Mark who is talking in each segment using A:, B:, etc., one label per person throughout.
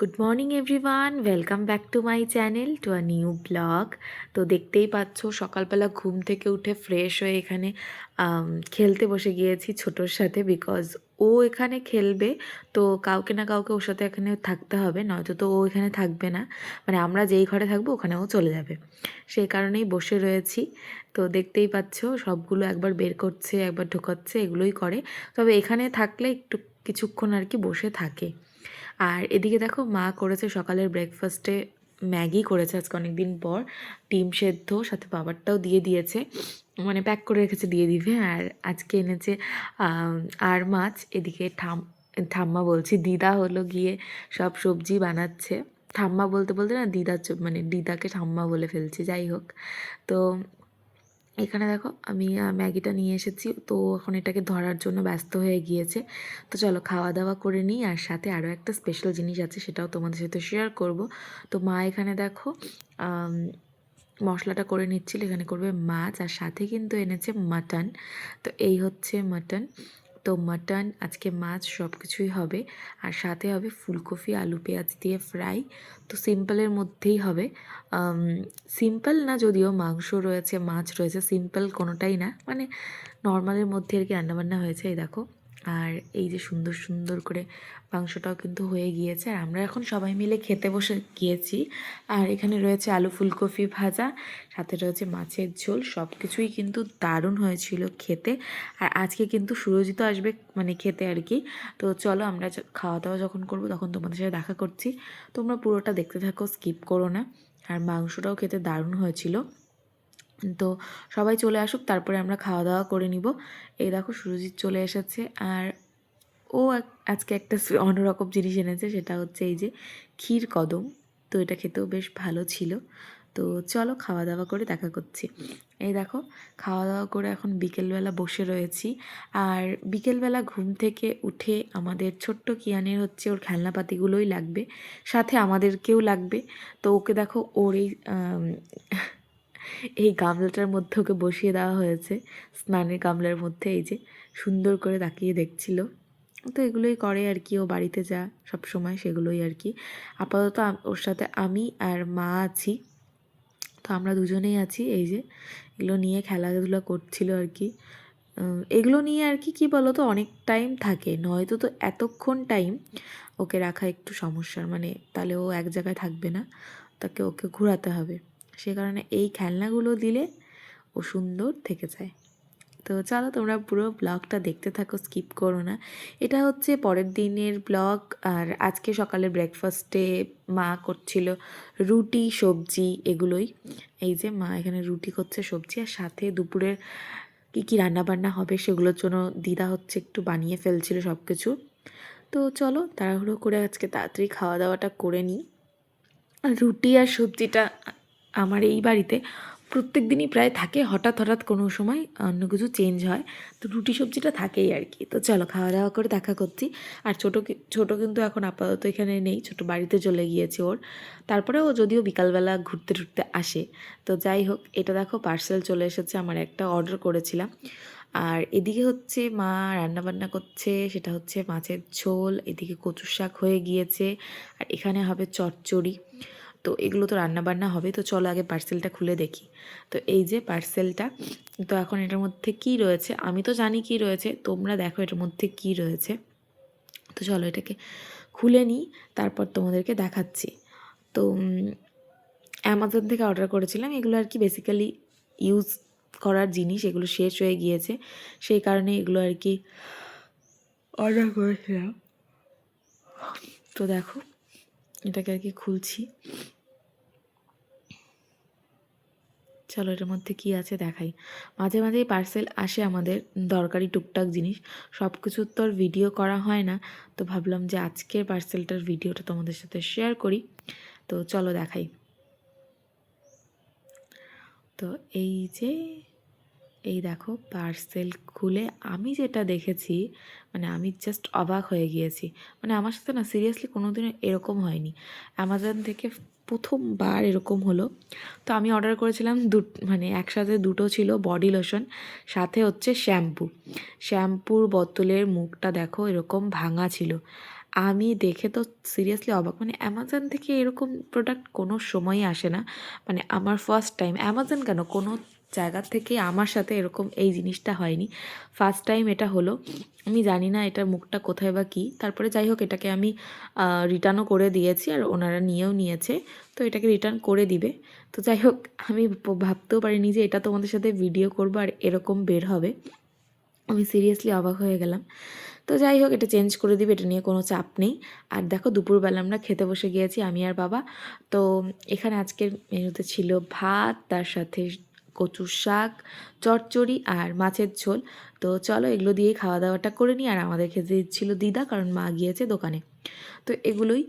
A: Good morning everyone welcome back to my channel to a new vlog তো দেখতেই পাচ্ছ, সকালবেলা ঘুম থেকে উঠে ফ্রেশ হয়ে এখানে খেলতে বসে গিয়েছি ছোটোর সাথে বিকজ ও এখানে খেলবে। তো কাউকে না কাউকে ওর সাথে এখানে থাকতে হবে, নয়তো তো ও এখানে থাকবে না। মানে আমরা যেই ঘরে থাকব ওখানে ও চলে যাবে। সেই কারণেই বসে রয়েছি। তো দেখতেই পাচ্ছ, সবগুলো একবার বের করছে, একবার ঢোকাচ্ছে, এগুলোই করে। তবে এখানে থাকলে একটু কিছুক্ষণ আর কি বসে থাকে। আর এদিকে দেখো মা করেছে সকালের ব্রেকফাস্টে ম্যাগি করেছে আজকে অনেক দিন পর। ডিম সেদ্ধ, সাথে বাবারটাও দিয়ে দিয়েছে। মানে প্যাক করে রেখেছে, দিয়ে দিবে। আর আজকে এনেছে আর মাছ। এদিকে ঠাম, ঠাম্মা বলছি, দিদা হলো গিয়ে সব সবজি বানাচ্ছে। ঠাম্মা বলতে বলতে না, দিদা মানে দিদাকে ঠাম্মা বলে ফেলছি, যাই হোক। তো এখানে দেখো আমি ম্যাগিটা নিয়ে এসেছি। তো এখন এটাকে ধরার জন্য ব্যস্ত হয়ে গিয়েছে। তো চলো খাওয়া দাওয়া করে নিই, আর সাথে আরও একটা স্পেশাল জিনিস আছে সেটাও তোমাদের সাথে শেয়ার করব। তো মা এখানে দেখো মশলাটা করে নিচ্ছিল। এখানে করবে মাছ, আর সাথে কিন্তু এনেছে মাটন তো এই হচ্ছে মাটন তো মাটন আজকে মাছ সব কিছুই হবে। আর সাথে হবে ফুলকপি, আলু, পেঁয়াজ দিয়ে ফ্রাই তো সিম্পলের মধ্যেই হবে। সিম্পল না যদিও মাংস রয়েছে, মাছ রয়েছে সিম্পল কোনোটাই না। মানে নর্মালের মধ্যে আর কি রান্নাবান্না হয়েছে, এই দেখো। আর এই যে সুন্দর সুন্দর করে মাংসটাও কিন্তু হয়ে গিয়েছে। আর আমরা এখন সবাই মিলে খেতে বসে গিয়েছি। আর এখানে রয়েছে আলু ফুলকপি ভাজা, সাথে রয়েছে মাছের ঝোল সব কিছুই কিন্তু দারুণ হয়েছিল খেতে। আর আজকে কিন্তু সুরজিত আসবে মানে খেতে আর কি। তো চলো আমরা খাওয়া দাওয়া যখন করব তখন তোমাদের সাথে দেখা করছি। তোমরা পুরোটা দেখতে থাকো, স্কিপ করো না। আর মাংসটাও খেতে দারুণ হয়েছিল। তো সবাই চলে আসুক, তারপরে আমরা খাওয়া দাওয়া করে নিব। এই দেখো সুরজিৎ চলে এসেছে, আর ও আজকে একটা অন্যরকম জিনিস এনেছে, সেটা হচ্ছে এই যে ক্ষীর কদম। তো এটা খেতেও বেশ ভালো ছিল। তো চলো খাওয়া দাওয়া করে দেখা করছি। এই দেখো খাওয়া দাওয়া করে এখন বিকেলবেলা বসে রয়েছি, আর বিকেলবেলা ঘুম থেকে উঠে আমাদের ছোট্ট কিয়ানের হচ্ছে ওর খেলনাপাতিগুলোই লাগবে, সাথে আমাদেরকেও লাগবে। তো ওকে দেখো ওর এই এই গামলাটার মধ্যে ওকে বসিয়ে দেওয়া হয়েছে, স্নানের গামলার মধ্যে, এই যে সুন্দর করে তাকিয়ে দেখছিল। তো এগুলোই করে আর কি, ও বাড়িতে যা সব সময় সেগুলোই আর কি। আপাতত ওর সাথে আমি আর মা আছি। তো আমরা দুজনেই আছি, এই যে এগুলো নিয়ে খেলাধুলা করছিল আর কি। এগুলো নিয়ে আর কি, কী বলো তো অনেক টাইম থাকে। নয়তো তো এতক্ষণ টাইম ওকে রাখা একটু সমস্যার মানে তাহলে ও এক জায়গায় থাকবে না, তাকে ওকে ঘোরাতে হবে। সে কারণে এই খেলনাগুলো দিলে ও সুন্দর থেকে যায়। তো চলো তোমরা পুরো ব্লগটা দেখতে থাকো, স্কিপ করো না। এটা হচ্ছে পরের দিনের ব্লগ, আর আজকে সকালে ব্রেকফাস্টে মা করছিল রুটি, সবজি এগুলোই। এই যে মা এখানে রুটি করছে, সবজি, আর সাথে দুপুরের কী কী রান্নাবান্না হবে সেগুলোর জন্য দিদা হচ্ছে একটু বানিয়ে ফেলছিল সব কিছু তো চলো তাড়াহুড়ো করে আজকে তাড়াতাড়ি খাওয়া দাওয়াটা করে নিই। রুটি আর সবজিটা আমার এই বাড়িতে প্রত্যেক দিনই প্রায় থাকে, হঠাৎ হঠাৎ কোনো সময় অন্য কিছু চেঞ্জ হয়। তো রুটি, সবজিটা থাকেই আর কি। তো চলো খাওয়া দাওয়া করে দেখা করছি। আর ছোটো ছোটো কিন্তু এখন আপাতত এখানে নেই, ছোটো বাড়িতে চলে গিয়েছে ওর। তারপরে ও যদিও বিকালবেলা ঘুরতে টুরতে আসে। তো যাই হোক, এটা দেখো পার্সেল চলে এসেছে, আমার একটা অর্ডার করেছিলাম। আর এদিকে হচ্ছে মা রান্নাবান্না করছে, সেটা হচ্ছে মাছের ঝোল, এদিকে কচুর শাক হয়ে গিয়েছে, আর এখানে হবে চচ্চড়ি। তো এগুলো তো রান্নাবান্না হবে, তো চলো আগে পার্সেলটা খুলে দেখি। তো এই যে পার্সেলটা তো এখন এটার মধ্যে কি রয়েছে? আমি তো জানি কি রয়েছে, তোমরা দেখো এটার মধ্যে কি রয়েছে। তো চলো এটাকে খুলে নিই, তারপর তোমাদেরকে দেখাচ্ছি। তো অ্যামাজন থেকে অর্ডার করেছিলাম, এগুলো আর কি বেসিক্যালি ইউজ করার জিনিস, এগুলো শেষ হয়ে গিয়েছে। সেই কারণে এগুলো আর কি অর্ডার করেছিলাম। তো দেখো এটাকে আর কি খুলছি। চলো এটার মধ্যে কি আছে দেখাই। মাঝে মাঝেই পার্সেল আসে আমাদের দরকারি টুকটাক জিনিস। সব কিছুর তো আর ভিডিও করা হয় না। তো ভাবলাম যে আজকের পার্সেলটার ভিডিওটা তোমাদের সাথে শেয়ার করি। তো চলো দেখাই। তো এই যে এই দেখো পার্সেল খুলে আমি যেটা দেখেছি মানে আমি জাস্ট অবাক হয়ে গিয়েছি। মানে আমার সাথে না সিরিয়াসলি কোনো দিন এরকম হয়নি। অ্যামাজন থেকে প্রথমবার এরকম হলো। তো আমি অর্ডার করেছিলাম দু মানে একসাথে দুটো ছিল বডি লোশন সাথে হচ্ছে শ্যাম্পু শ্যাম্পুর বোতলের মুখটা দেখো এরকম ভাঙা ছিল। আমি দেখে তো সিরিয়াসলি অবাক। মানে অ্যামাজন থেকে এরকম প্রোডাক্ট কোনো সময়ই আসে না। মানে আমার ফার্স্ট টাইম অ্যামাজন কেন কোনো জায়গা থেকে আমার সাথে এরকম এই জিনিসটা হয়নি। ফার্স্ট টাইম এটা হলো। আমি জানি না এটার মুখটা কোথায় বা কী। তারপরে যাই হোক, এটাকে আমি রিটার্নও করে দিয়েছি আর ওনারা নিয়েও নিয়েছে। তো এটাকে রিটার্ন করে দিবে। তো যাই হোক, আমি ভাবতেও পারিনি যে এটা তোমাদের সাথে ভিডিও করব আর এরকম বের হবে। আমি সিরিয়াসলি অবাক হয়ে গেলাম। তো যাই হোক, এটা চেঞ্জ করে দিবে, এটা নিয়ে কোনো চাপ নেই। আর দেখো, দুপুরবেলা আমরা খেতে বসে গিয়েছি, আমি আর বাবা। তো এখানে আজকের মেনুতে ছিল ভাত, তার সাথে কচুর শাক চটচড়ি আর মাছের ঝোল। তো চলো এগুলো দিয়ে খাওয়া দাওয়াটা করে নিই। আর আমাদের খেতে দিচ্ছিল দিদা, কারণ মা গিয়েছে দোকানে। তো এগুলোই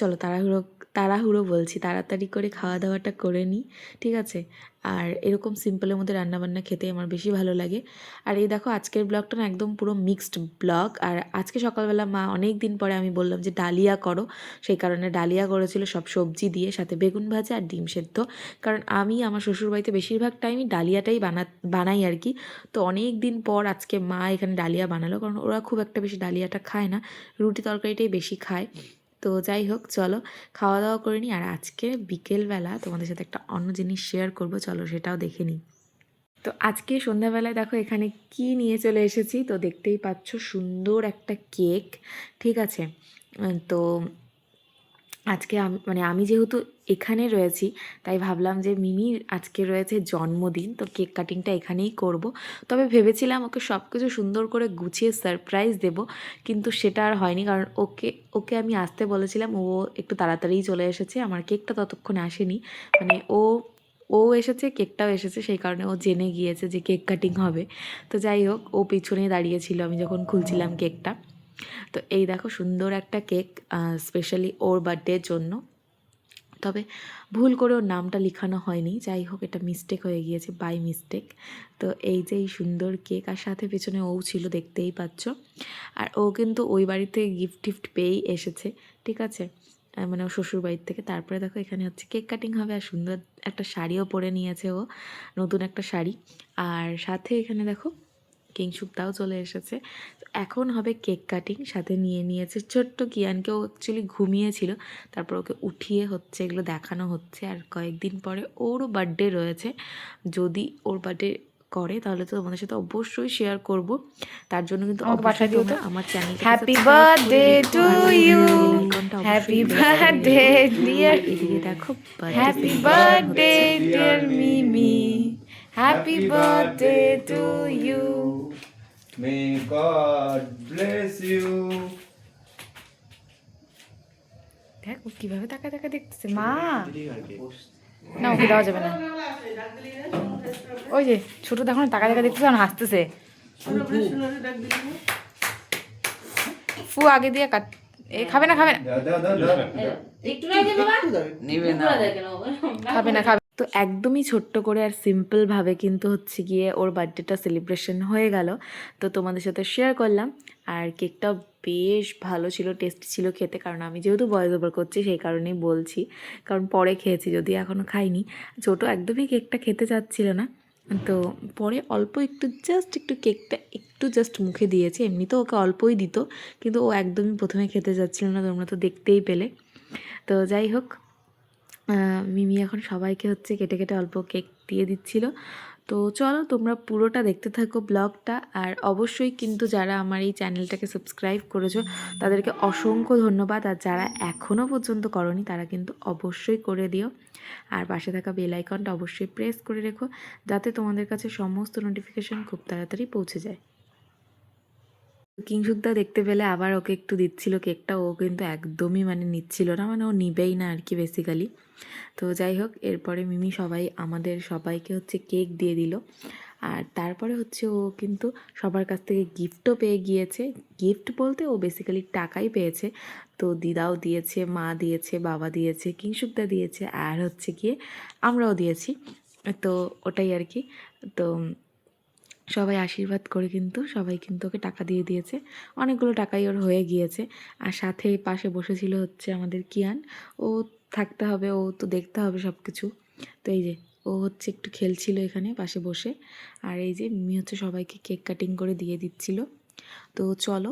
A: চলো তাড়াহুড়ো তাড়াহুড়ো বলছি, তাড়াতাড়ি করে খাওয়া দাওয়াটা করে নিই, ঠিক আছে? আর এরকম সিম্পলের মধ্যে রান্নাবান্না খেতে আমার বেশি ভালো লাগে। আর এই দেখো, আজকের ব্লগটা না একদম পুরো মিক্সড ব্লগ আর আজকে সকালবেলা মা অনেক দিন পরে আমি বললাম যে, ডালিয়া করো। সেই কারণে ডালিয়া করেছিল সব সবজি দিয়ে, সাথে বেগুন ভাজা আর ডিম সেদ্ধ। কারণ আমি, আমার শ্বশুরবাড়িতে বেশিরভাগ টাইমই ডালিয়াটাই বানা, বানাই আর কি। তো অনেক দিন পর আজকে মা এখানে ডালিয়া বানালো। কারণ ওরা খুব একটা বেশি ডালিয়াটা খায় না, রুটি তরকারিটাই বেশি খায়। তো যাই হোক, চলো খাওয়া দাওয়া করে নিই। আর আজকে বিকেলবেলা তোমাদের সাথে একটা অন্য জিনিস শেয়ার করব, চলো সেটাও দেখে নিই। তো আজকে সন্ধ্যাবেলায় দেখো এখানে কি নিয়ে চলে এসেছি। তো দেখতেই পাচ্ছ সুন্দর একটা কেক, ঠিক আছে? তো আজকে আমি মানে আমি যেহেতু এখানে রয়েছি তাই ভাবলাম যে মিমির আজকে রয়েছে জন্মদিন তো কেক কাটিংটা এখানেই করব। তবে ভেবেছিলাম ওকে সব কিছু সুন্দর করে গুছিয়ে সারপ্রাইজ দেব কিন্তু সেটা আর হয়নি কারণ ওকে ওকে আমি আসতে বলেছিলাম ও একটু তাড়াতাড়িই চলে এসেছে আমার কেকটা ততক্ষণে আসেনি। মানে ও ও এসেছে কেকটাও এসেছে সেই কারণে ও জেনে গিয়েছে যে কেক কাটিং হবে। তো যাই হোক ও পিছনে দাঁড়িয়েছিল আমি যখন খুলছিলাম কেকটা। তো এই দেখো সুন্দর একটা কেক স্পেশালি ওর বার্থডের জন্য। তবে ভুল করে ওর নামটা লিখানো হয়নি। যাই হোক, এটা মিস্টেক হয়ে গিয়েছে বাই মিস্টেক তো এই যে এই সুন্দর কেক, আর সাথে পেছনে ও ছিল, দেখতেই পাচ্ছ। আর ও কিন্তু ওই বাড়িতে গিফট টিফট পেয়েই এসেছে, ঠিক আছে? মানে ও শ্বশুর বাড়ির থেকে। তারপরে দেখো, এখানে হচ্ছে কেক কাটিং হবে, আর সুন্দর একটা শাড়িও পরে নিয়েছে ও, নতুন একটা শাড়ি। আর সাথে এখানে দেখো কিংসুকটাও চলে এসেছে এখন হবে কেক কাটিং সাথে নিয়ে নিয়েছে ছোট্ট কিয়ানকে ও অ্যাকচুয়ালি ঘুমিয়েছিল তারপর ওকে উঠিয়ে হচ্ছে এগুলো দেখানো হচ্ছে আর কয়েকদিন পরে ওরও বার্থডে রয়েছে যদি ওর বার্থডে করে তাহলে তো তোমাদের সাথে অবশ্যই শেয়ার করব তার জন্য কিন্তু অবশ্যই। তোমরা আমার channel
B: Happy birthday to you. Happy birthday, dear.
A: এদিকে দেখো birthday, হচ্ছে।
B: dear Mimi. Happy birthday to you.
C: May God bless you.
B: দেখ ও কীভাবে টাকা টাকা দেখতেছে মা। না ওকে দেওয়া যাবে না। ওই যে ছোট দেখো না টাকা টাকা দেখতেছে এখন হাসতেছে। ফু আগে দিয়ে কাট। এ খাবে না খাবে না। খাবে না খাবে
A: তো একদমই ছোট্ট করে আর সিম্পলভাবে কিন্তু হচ্ছে গিয়ে ওর বার্থডেটা সেলিব্রেশন হয়ে গেল। তো তোমাদের সাথে শেয়ার করলাম। আর কেকটা বেশ ভালো ছিল টেস্টি ছিল খেতে। কারণ আমি যেহেতু বয়স ওভার করছি, সেই কারণেই বলছি। কারণ পরে খেয়েছি যদি এখনও খাইনি। ছোটো একদমই কেকটা খেতে চাচ্ছিল না। তো পরে অল্প একটু জাস্ট একটু কেকটা একটু জাস্ট মুখে দিয়েছে। এমনিতেও ওকে অল্পই দিত, কিন্তু ও একদমই প্রথমে খেতে চাচ্ছিল না, তোমরা তো দেখতেই পেলে। তো যাই হোক মিমি এখন সবাইকে হচ্ছে কেটে কেটে অল্প কেক দিয়ে দিচ্ছিল। তো চলো তোমরা পুরোটা দেখতে থাকো ব্লগটা। আর অবশ্যই কিন্তু যারা আমার এই চ্যানেলটাকে সাবস্ক্রাইব করেছ, তাদেরকে অসংখ্য ধন্যবাদ। আর যারা এখনও পর্যন্ত করনি, তারা কিন্তু অবশ্যই করে দিও। আর পাশে থাকা বেল আইকনটা অবশ্যই প্রেস করে রেখো, যাতে তোমাদের কাছে সমস্ত নোটিফিকেশন খুব তাড়াতাড়ি পৌঁছে যায়। কিংসুকদা দেখতে পেলে আবার ওকে একটু দিচ্ছিল কেকটা, ও কিন্তু একদমই মানে নিচ্ছিল না মানে ও নিবেই না আর কি বেসিক্যালি তো যাই হোক, এরপরে মিমি সবাই, আমাদের সবাইকে হচ্ছে কেক দিয়ে দিল। আর তারপরে হচ্ছে ও কিন্তু সবার কাছ থেকে গিফটও পেয়ে গিয়েছে। গিফট বলতে ও বেসিক্যালি টাকাই পেয়েছে। তো দিদাও দিয়েছে, মা দিয়েছে, বাবা দিয়েছে, কিংসুকদা দিয়েছে, আর হচ্ছে গিয়ে আমরাও দিয়েছি। তো ওটাই আর কি। তো সবাই আশীর্বাদ করে কিন্তু সবাই কিন্তু ওকে টাকা দিয়ে দিয়েছে। অনেকগুলো টাকাই ওর হয়ে গিয়েছে। আর সাথে পাশে বসেছিল হচ্ছে আমাদের কিয়ান। ও থাকতে হবে, ও তো দেখতে হবে সব কিছু তো এই যে, ও হচ্ছে একটু খেলছিল এখানে পাশে বসে। আর এই যে মিমি হচ্ছে সবাইকে কেক কাটিং করে দিয়ে দিচ্ছিল। তো চলো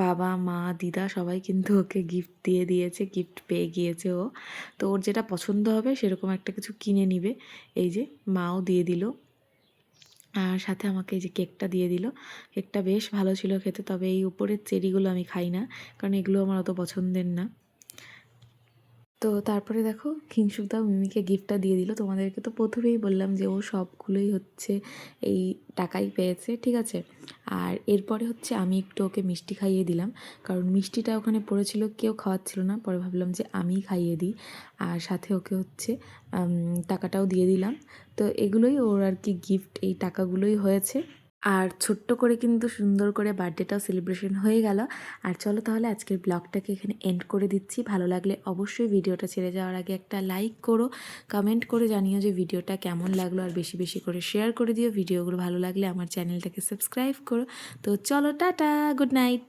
A: বাবা, মা, দিদা সবাই কিন্তু ওকে গিফট দিয়ে দিয়েছে গিফট পেয়ে গিয়েছে ও। তো ওর যেটা পছন্দ হবে সেরকম একটা কিছু কিনে নিবে। এই যে, মাও দিয়ে দিল। আর সাথে আমাকে যে কেকটা দিয়ে দিল। কেকটা বেশ ভালো ছিল খেতে, তবে এই উপরের চেরিগুলো আমি খাই না, কারণ এগুলো আমার অত পছন্দের না। তো তারপরে দেখো কিংশুকদাও মিমিকে গিফটটা দিয়ে দিল। তোমাদেরকে তো প্রথমেই বললাম যে ও সবগুলোই হচ্ছে এই টাকাই পেয়েছে, ঠিক আছে? আর এরপরে হচ্ছে আমি একটু ওকে মিষ্টি খাইয়ে দিলাম। কারণ মিষ্টিটা ওখানে পড়েছিল, কেউ খাওয়াচ্ছিল না। পরে ভাবলাম যে আমিই খাইয়ে দিই। আর সাথে ওকে হচ্ছে টাকাটাও দিয়ে দিলাম। তো এগুলোই ওর আর কি গিফট এই টাকাগুলোই হয়েছে। আর ছোট্ট করে কিন্তু সুন্দর করে বার্থডেটাও সেলিব্রেশন হয়ে গেল। আর চলো তাহলে আজকের ব্লগটাকে এখানে এন্ড করে দিচ্ছি। ভালো লাগলে অবশ্যই ভিডিওটা ছেড়ে যাওয়ার আগে একটা লাইক করো কমেন্ট করে জানিও যে ভিডিওটা কেমন লাগল আর বেশি বেশি করে শেয়ার করে দিও। ভিডিওগুলো ভালো লাগলে আমার চ্যানেলটাকে সাবস্ক্রাইব করো। তো চলো, টাটা গুড নাইট